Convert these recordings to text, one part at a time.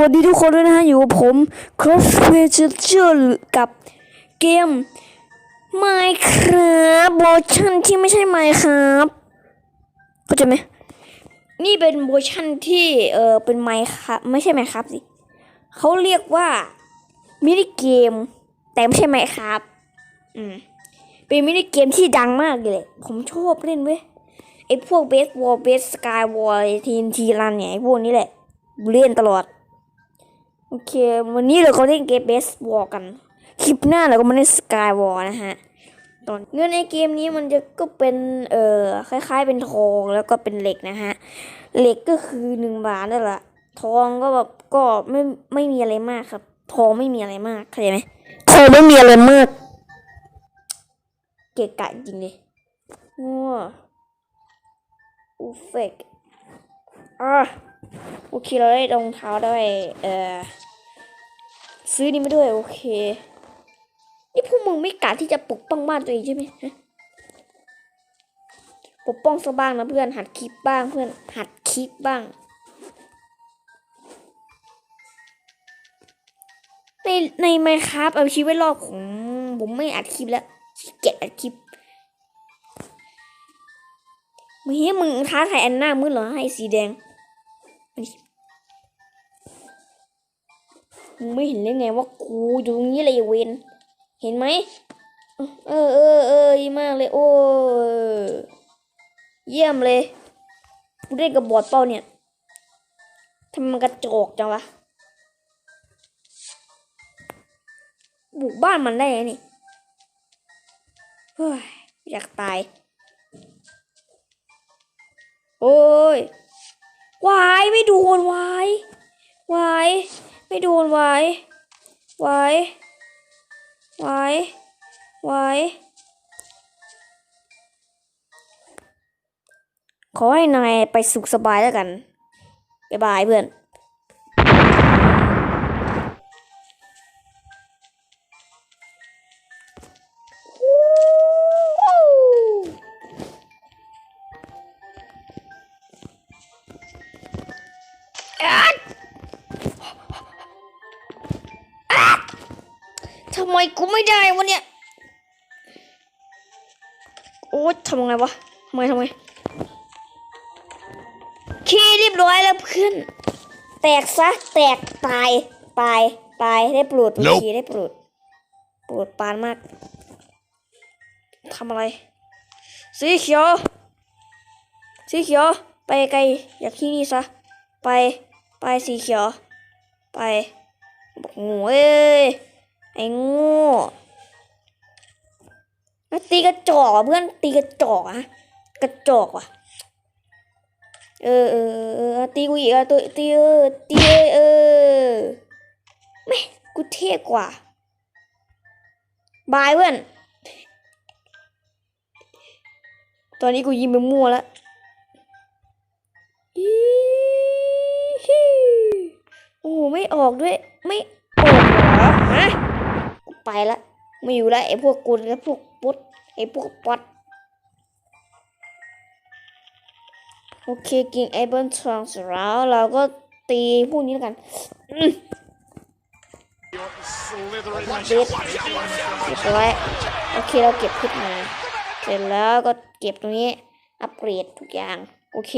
วัสดีทุกคนด้วยนะฮะ อยู่กับผม Cross p a g e r กับเกม Minecraft เวอร์ชันที่ไม่ใช่ Minecraft เข้าใจไหม นี่เป็นเวอร์ชันที่เออเป็น Minecraft ไม่ใช่ Minecraft สิเขาเรียกว่ามินิเกม แต่ไม่ใช่ Minecraft อืมเป็นมินิเกมที่ดังมากเลย ผมชอบเล่นเว้ยไอ้พวกเบสวอลเบสสกายวอลทีนทีรันเนี่ยไอ้พวกนี้แหละเล่นตลอด โอเค วันนี้เราก็เล่นเกมเบสวอลกัน คลิปหน้าเราก็มาเล่นสกายวอลนะฮะตอนเงินในเกมนี้มันจะก็เป็นเอ่อคล้าย ๆ เป็นทองแล้วก็เป็นเหล็กนะฮะ เหล็กก็คือหนึ่งบาทนั่นแหละทองก็แบบก็ไม่ไม่มีอะไรมากครับ ทองไม่มีอะไรมากเข้าใจไหมทองไม่มีอะไรมาก เกะกะจริงเลยว้าอูเฟกอะโอเคเราได้รองเท้าได้เอ่อ ซื้อนี่มาด้วยโอเค นี่พวกมึงไม่กะที่จะปกป้องบ้านตัวเองใช่ไหมฮะปกป้องซะบ้างนะเพื่อนหัดคลิปบ้างเพื่อนหัดคลิปบ้าง ในในไมครับเอาชีวิตรอดของผมไม่อัดคลิปแล้วขี้เกียจอัดคลิปมึงเฮ้ยมึงท้าทายอันหน้ามืดเหรอให้สีแดง มึงไม่เห็นเลยไงว่ากูอยู่ตรงนี้เลยเวนเห็นไหมเออเออเออดีมากเลย โอ้เยี่ยมเลยกูได้กระบอดเป้าเนี่ยทำไมมันกระจอกจังวะบุกบ้านมันได้ไงนี่เฮ้ยอยากตาย โอ้ยวายไม่โดนวายวาย ไม่โดนไว้ไว้ไว้ไว้ขอให้นายไปสุขสบายแล้วกัน บ๊ายบายเพื่อน ทำไมกูไม่ได้วะเนี่ย โอ๊ยทำไงวะทำไงทำไงคีเรียบร้อยแล้วเพื่อนแตกซะ แตกตาย ตาย ตาย ได้โปรดโอ Nope เคได้โปรดโปรดปานมากทำอะไร สีเขียว สีเขียว ไปไกลอยากที่นี่ซะ ไป ไปสีเขียว ไป บอกงูเอ้ย ไอ้โงูแล้วตีกระจอกเพื่อนตีกระจอกอะกระจอกว่ะเออเออเออตีกูอีกอะตัวตีเออตีเออเออไม่กูเท่กว่าบายเพื่อน ตอนนี้กูยิงไปมั่วแล้วอีฮิโอ้ไม่ออกด้วย ไม่ออกเหรอฮะ ไปละไม่อยู่แล้วไอ้พวกกุลและพวกปุ๊ดไอ้พวกป๊อดโอเคกินไอ้เบิลทรองเสร็จแล้วเราก็ตีพวกนี้แล้วกันม Slithering เบ็ดเก็บไว้โอเคเราเก็บขึ้นมาเสร็จแล้วก็เก็บตรงนี้อัปเกรดทุกอย่างโอเค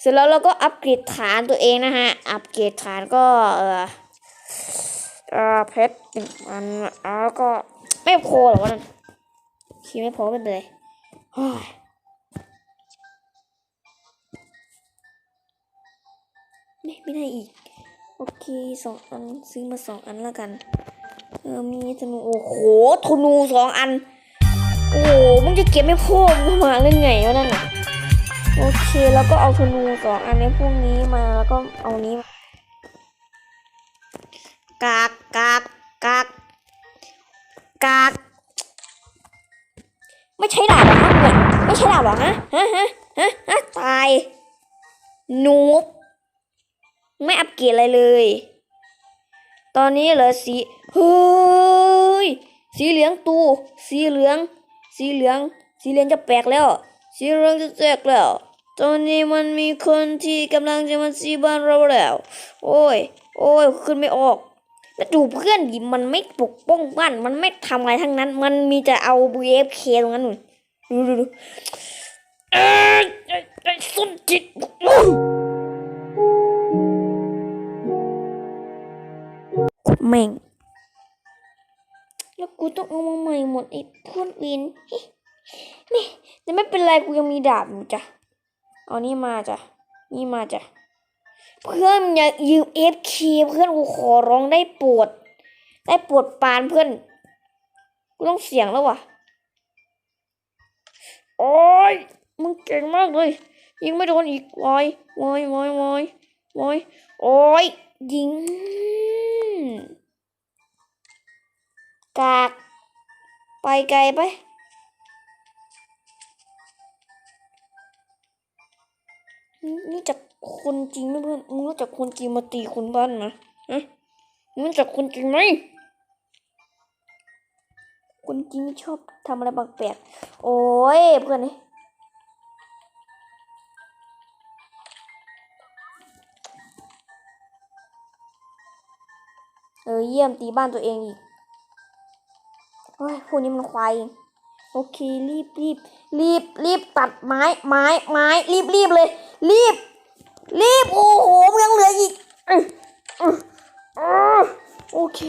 เสร็จแล้วเราก็อัปเกรดฐานตัวเองนะฮะ อัปเกรดฐานก็เออ ออเพชรหนึ่งอันแล้วก็ไม่พอหรอกวะนั่นโอเคไม่พอไม่เป็นไรเฮ้ยไม่ไม่ได้อีก โอเคสองอันซื้อมาสองอันแล้วกันเออมีธนูโอ้โหธนูสองอัน โอ้โหมึงจะเก็บไม่พอมึงมาเล่นไงวะนั่นน่ะโอเคแล้วก็เอาธนูสองอันในพวกนี้มาแล้วก็เอานี้มาาเหรอฮะฮะฮะฮะฮะตายนูบไม่อัปเกรดอะไรเลย ตอนนี้เหลือสีเฮ้ยสีเหลืองตูสีเหลือง สีเหลือง สีเหลืองจะแปลกแล้ว สีเหลืองจะแตกแล้ว ตอนนี้มันมีคนที่กำลังจะมาซีบ้านเราแล้ว โอ้ย โอ้ยขึ้นไม่ออกแล้วดูเพื่อนดิมันไม่ปกป้องบ้าน มันไม่ทำอะไรทั้งนั้น มันมีแต่เอา BFK ตรงนั้นหนุน ดูดูดูเอ้ยไอ้ไอ้ส้นจิตอื้อแม่งแล้วกูต้องเอามาใหม่หมดไอ้เพื่อนวินเฮ้ยไม่แต่ไม่เป็นไรกูยังมีดาบอยู่จ้ะเอานี่มาจ้ะนี่มาจ้ะเพื่อนอย่ายืมเอฟเคเพื่อนกูขอร้องได้โปวด ได้โปวดปานเพื่อนกูต้องเสียงแล้ววะ โอ้ยมึงเก่งมากเลย ยิงไม่โดนอีกวอยวอยวอยวอยวอยโอ้ยยิงกากไปไกลไปนี่นี่จากคนจริงไหมเพื่อนมึงรู้จักคนจริงมาตีคนบ้านนะฮะมึงรู้จักคนจริงไหม คนจริงไม่ชอบทำอะไรแปลกๆโอ้ยเพื่อนนี่เออเยี่ยมตีบ้านตัวเองอีกโอ้ยพวกนี้มันควายโอเครีบรีบรีบรีบตัดไม้ไม้ไม้รีบรีบเลย รีบ รีบ โอ้โหมันยังเหลืออีกโอเค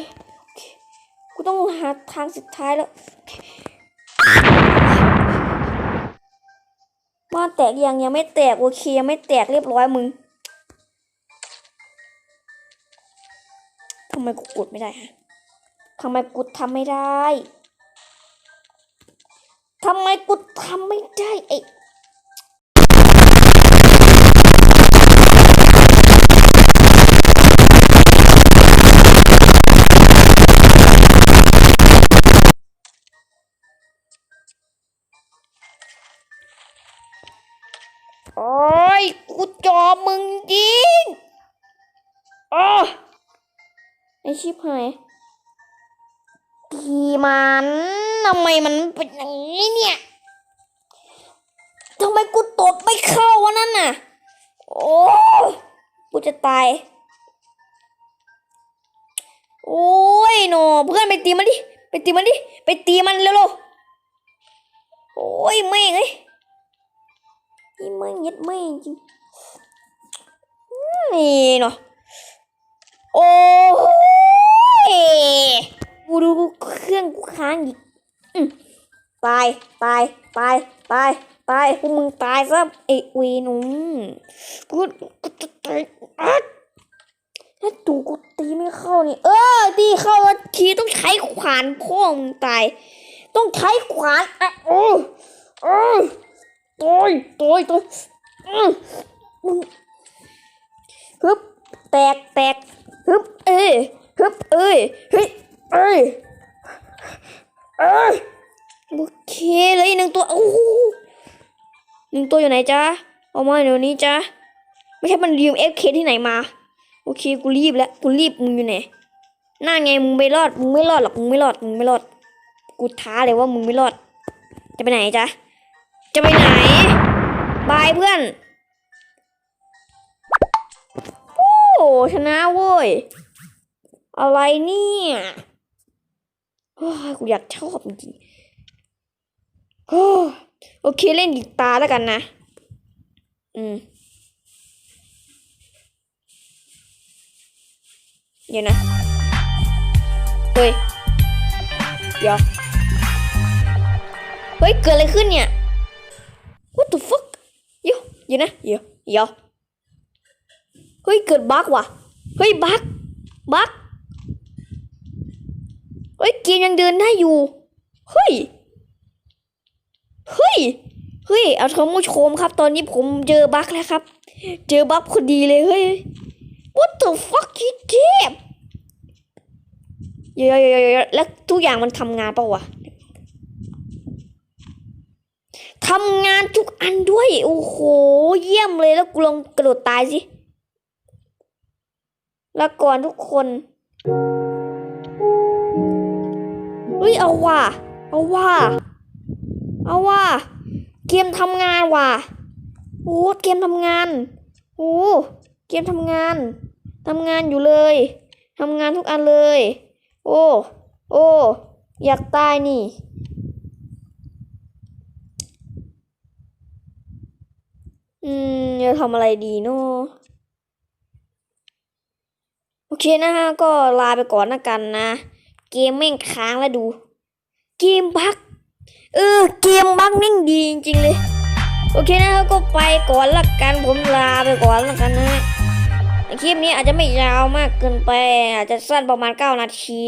กูต้องหาทางสุดท้ายแล้วโอเคบ้านแตกยังยังไม่แตกโอเคยังไม่แตกเรียบร้อยมึงทำไมกูกดไม่ได้ฮะทำไมกูทำไม่ได้ทำไมกูทำไม่ได้ไอ้ กูจอมึงยิงอ๋อไอชิบหายทีมันทำไมมันเป็นอย่างนี้เนี่ยทำไมกูตบไม่เข้าวะนั่นน่ะ โอ้กูจะตาย โอ้ยหนอเพื่อนไปตีมันดิ ไปตีมันดิ ไปตีมันเร็วๆโอ้ยแม่งเอ้ย นี่ไม่ยัดไม่จริงนี่เนาะโอ้ยกูดูเครื่องกูค้างอีกตายตายตายตายตายพวกมึงตายซะไอ้เวนุ่มกูกูจะตายอัดถ้าตูกูตีไม่เข้านี่ เออตีเข้าทีต้องใช้ขวานพ่อมึงตาย ต้องใช้ขวานอะโอ้โอ้ โอ้ยโอ้ยโอ้ยอื้อมึงฮึบแตกแตกฮึบเอ้ยฮึบเอ้ยเฮ้ยเอ้ยเอ้ยโอเคเลยหนึ่งตัวโอ้หหนึ่งตัวอยู่ไหนจ๊ะเอามาเดี๋ยวนี้จ๊ะไม่ใช่มันยืมเอฟเคที่ไหนมา โอเคกูรีบแล้วกูรีบมึงอยู่ไหนน่าไงมึงไม่รอดมึงไม่รอดหรอกมึงไม่รอดมึงไม่รอดกูท้าเลยว่ามึงไม่รอด จะไปไหนจ๊ะ จะไปไหน บายเพื่อน โอ้ชนะเว้ย อะไรเนี่ยโอ้ยกูอยากชอบจริงโอโอเคเล่นกีตาแล้วกันนะ อืม เดี๋ยวนะ เฮ้ย เดี๋ยว เฮ้ย เกิดอะไรขึ้นเนี่ย เดี๋ยวเดี๋ยวนะเดี๋ยวเดี๋ยวเฮ้ยเกิดบั๊กว่ะเฮ้ยบั๊กบั๊กเฮ้ยเกมยังเดินได้อยู่เฮ้ยเฮ้ยเฮ้ยเอาท่านผู้ชมครับ ตอนนี้ผมเจอบั๊กแล้วครับ เจอบั๊กพอดีเลยเฮ้ย What the fuck ยี่เจ็บเยวเดี๋ยวเดี๋ยวแล้วทุกอย่างมันทำงานเปล่าวะ ทำงานทุกอันด้วย โอ้โห เยี่ยมเลยแล้วกูลองกระโดดตายสิลาก่อนทุกคนเฮ้ยเอาว่ะ เอาว่ะ เอาว่ะ เกมทำงานว่ะ โอ้เกมทำงาน โอ้เกมทำงาน ทำงานอยู่เลย ทำงานทุกอันเลย โอ้ โอ้ อยากตายนี่ อืมจะทำอะไรดีเนาะโอเคนะฮะ ก็ลาไปก่อนนะกันนะ เกมแม่งค้างแล้วดู เกมบักเออ เกมบักนิ่งดีจริงๆเลย โอเคนะฮะก็ไปก่อนละกัน ผมลาไปก่อนละกันนะฮะคลิปนี้อาจจะไม่ยาวมากเกินไป อาจจะสั้นประมาณ 9 นาที